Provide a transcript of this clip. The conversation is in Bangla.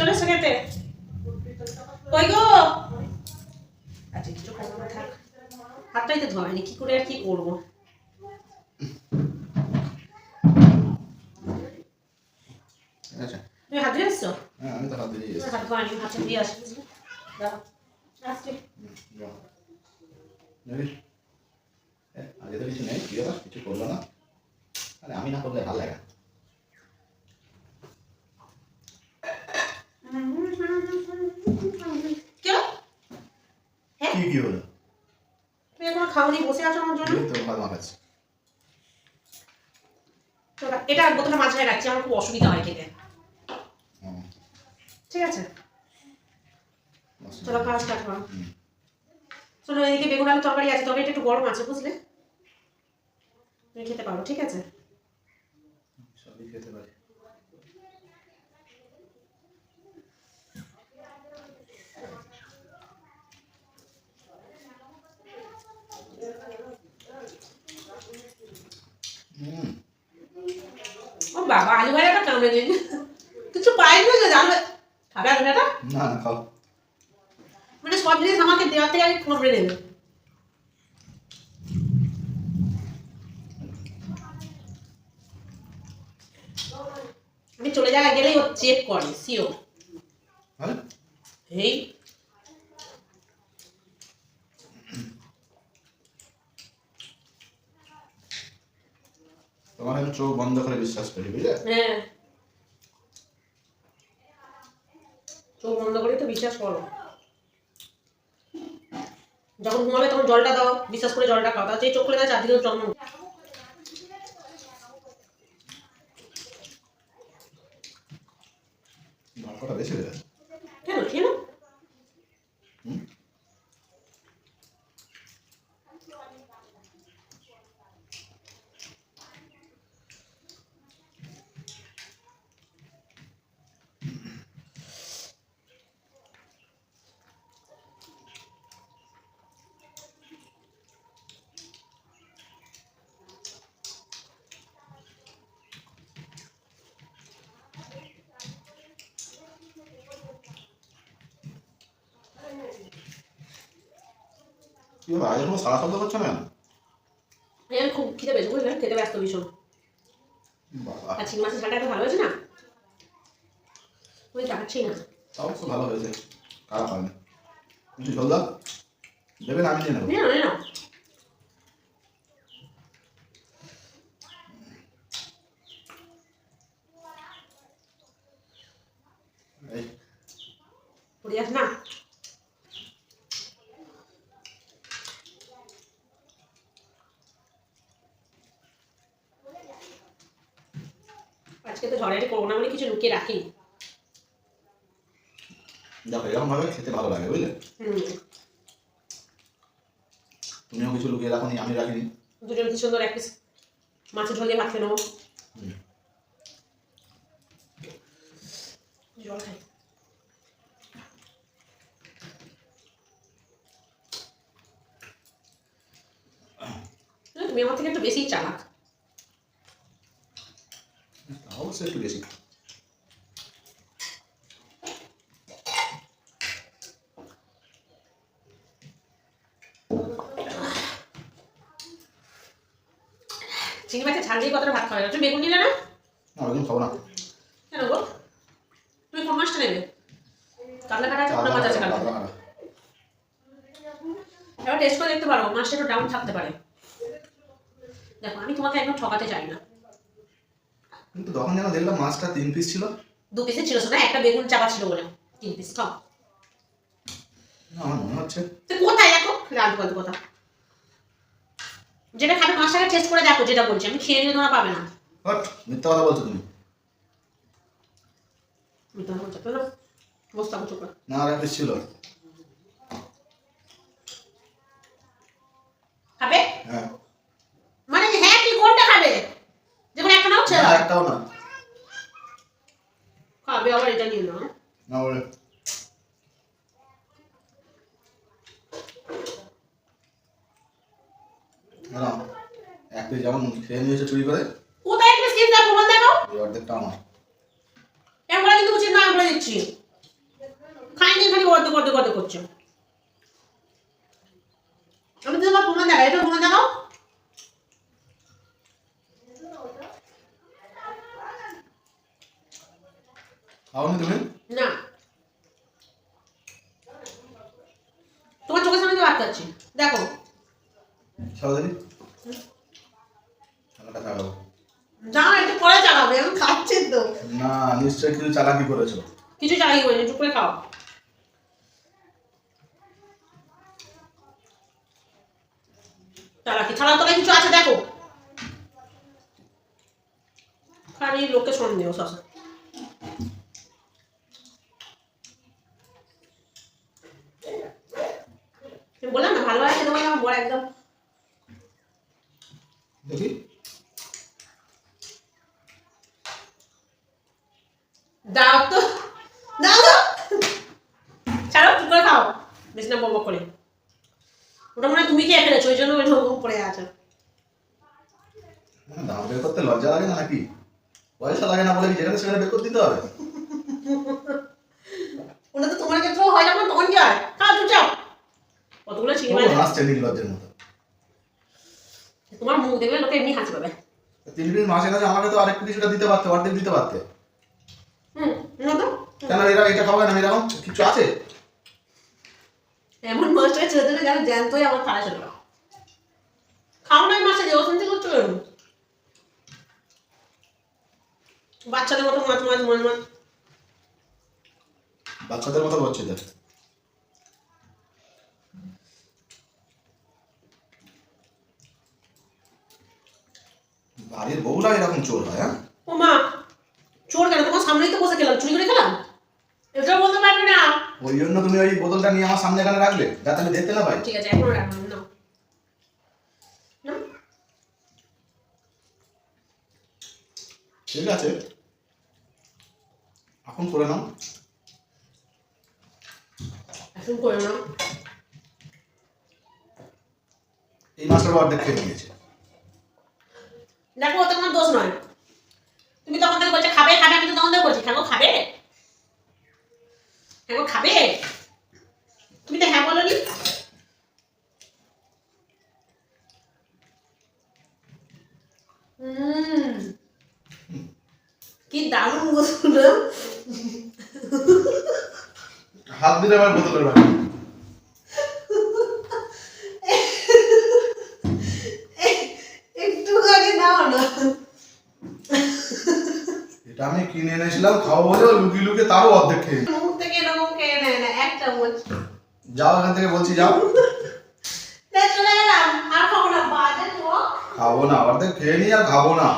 চলে এসো খেতে। কই গো? আচ্ছা কিছু খাব না থাক। হাতটাই তো ধোয়া হয়নি কি করে আর কি করব? আচ্ছা। তুমি হাত ধুয়ে এসছো? হ্যাঁ আমি তো হাত দিয়ে এসেছি। হাত ধোয়া হাত দিয়ে আসছি বুঝলি? দাও আসছি। যাও। দেখি এ, আগে তো কিছু নেই কি ব্যাপার? কিছু করল না? আরে আমি না করলে ভালো লাগে কি কি হলো? তুমি এখনও খাওনি বসে আছো আমার জন্য? তো মাখাচ্ছি তো এটা বোতলটা মাঝখানে রাখছি আমার খুব অসুবিধা হয় খেতে। ঠিক আছে। চলো কাজ স্টার্ট করো। শোনো এদিকে বেগুন আলু তরকারি আছে তরকারিটা একটু গরম আছে বুঝলে? তুমি খেতে পারো ঠিক আছে? সবই খেতে পারি হুম ও বাবা আলু ভাজাটা কিছু পাইনি না জানো? খাবে আলু ভাজাটা না না খাও। মানে সব জিনিস আমাকে দেওয়ার থেকে আগে কামড়ে নেবে। আমি চলে যাওয়া গেলেই ও চেক করে হ্যাঁ এই। তোমার চোখ বন্ধ করে বিশ্বাস করি বুঝলে? হ্যাঁ চোখ বন্ধ করে তো বিশ্বাস করো। যখন ঘুমাবে তখন জলটা দাও বিশ্বাস করে জলটা খাও। তাহলে চোখ খুলে দেয় চারদিকে জন্ম কেন? কেন কি হলো আগে সারা শব্দ করছ না এই খুব খিদে পেয়েছে বুঝলেন খেতে ব্যস্ত ভীষণ। বাবা। আর চিংড়ি মাছের ঝালটা একটু ভালো হয়েছে না? ওই যাচ্ছি না। তাও তো ভালো হয়েছে। খারাপ হয়নি। জল দাও না আমি নেব। নিয়ে নাও। আজকে তো ঝড়াইটি করব না বলে কিছু লুকিয়ে রাখি দেখো এরকম ভাবে খেতে ভালো লাগে বুঝলে? তুমিও কিছু লুকিয়ে রাখো আমি রাখিনি। দুজন কি সুন্দর এক পিস মাছের ঝোল দিয়ে ভাত খেয়ে নেব? জল খাই। না, তুমি আমার থেকে একটু বেশি চালাক। অবশ্যই একটু বেশি। চিংড়ি মাছের ঝাল দিয়ে কতটা ভাত খাওয়া যাবে তুমি বেগুন নিলে না? না খাব না। কেন গো? তুমি কোন মাছটা নেবে? কাতলা কাটা আছে পোনা মাছ আছে কালকে। এবার টেস্ট করে দেখতে পারো মাছটা একটু ডাউন থাকতে পারে। দেখো আমি তোমাকে একদম ঠকাতে চাই না। কিন্তু তখন যেন দেখলাম মাছটা তিন পিস ছিল। দু পিসে ছিল শোনা একটা বেগুন চাপা ছিল বলে। তিন পিস খাও আমার মনে হচ্ছে তো কোথায় দেখো রাত বলতে কথা যেটা খাবে মাছটাকে টেস্ট করে দেখো যেটা বলছি। আমি খেয়ে নিলে তোমরা পাবে না। হট মিথ্যা কথা বলছো তুমি? আমি তোমার বলছি? তো না বসতে হবে না আর এক ছিল। খাবে? হ্যাঁ মানে হ্যাঁ কি কোনটা খাবে যেমন একটা নাও ছেড়ে না দাও। একটাও না খাবে আবার এটা নিয়ে নাও হ্যাঁ? না বলে না এক পিস যেমন খেয়ে নিয়েছে চুরি করে কোথায় একটা দাও প্রমাণ দেখাও এই অর্ধেকটা আমার কিন্তু উচিত না বলে দিচ্ছি করছ আমি তো তোমার প্রমাণ দেখাই এটা প্রমাণ দেখাও খাওনি তুমি না তোমার চোখের সামনে তো বাদ করছি দেখো ছাড়ো দেখি ঠান্ডাটা ছাড়াবো জানো একটু পরে চালাবে আমি খাচ্ছি তো না নিশ্চয়ই কিছু চালাকি করেছ। কিছু চালাই বলি চুপ করে খাও। চালাকি ছাড়া তোরা কিছু আছে দেখো। খালি লোকে সন্দেহ সব বললাম না ভালো আছে তোমার আমার বড় একদম। দেখি দাও তো দাও তো ছাড়ো চুপ করে খাও বেশি না বক বক করে ওটা মনে হয় তুমি খেয়ে ফেলেছো ওই জন্য ওইরকম পড়ে আছে মানে দাম বের করতে লজ্জা লাগে না নাকি? পয়সা লাগে না বলে কি যেখানে সেখানে বের করে দিতে হবে? ওটা তো তোমার ক্ষেত্রেও হয় যখন তখন কি হয় খাও চুপচাপ কতগুলো চিংড়ি মাছ হাসছে নির্লজ্জের মতো। তোমার মুখ দেখলে লোকে এমনি হাসি পাবে। তিন পিস মাসের কাছে আমাকে তো আরেকটু কিছুটা দিতে পারতে অর্ধেক দিতে পারতে। হুম না তো। কেন এরা এটা খাবে না এরকম কিছু আছে? এমন মাছটা ছেড়ে দিলে যেন জ্যান্তই আমার থালা চলে। খাও না মাছটা যে অশান্তি করছ কেন বাচ্চাদের মতো মাছ মাছ মাছ মাছ বাচ্চাদের মতো করছে তো বাড়ির বউরা এরকম চোর হয় হ্যাঁ? ও মা চোর কেন? তোমার সামনেই তো বসে খেলাম চুরি করে খেলাম? এটাও বলতে পারবে না। ওই জন্য তুমি ওই বোতলটা নিয়ে আমার সামনে এখানে রাখলে যাতে আমি দেখতে না পাই। ঠিক আছে এখনও রাখলাম না ঠিক আছে? এখন করে নাও। এখন করে নাও। এই মাছটা অর্ধেক খেয়ে নিয়েছে। দেখো ওটা তোমার দোষ নয়। তুমি তখন থেকে বলছো খাবে খাবে আমি তো তখন থেকে বলছি হ্যাঁ খাবে? হ্যাঁ খাবে? তুমি তো হ্যাঁ বলো নি উম, কি দারুণ গোসল হাত দিলে আবার বোতলের বাড়ি একটু আগে দাও না। এটা আমি কিনে এনেছিলাম খাব বলে ও লুকিয়ে লুকিয়ে তারও অর্ধেক খেয়ে। মুখ থেকে এরকম খেয়ে নেয় না এক চামচ। যাও এখান থেকে বলছি যাও। চলে গেলাম আর খাব না বাজে তো। খাব না অর্ধেক খেয়ে নি আর খাব না।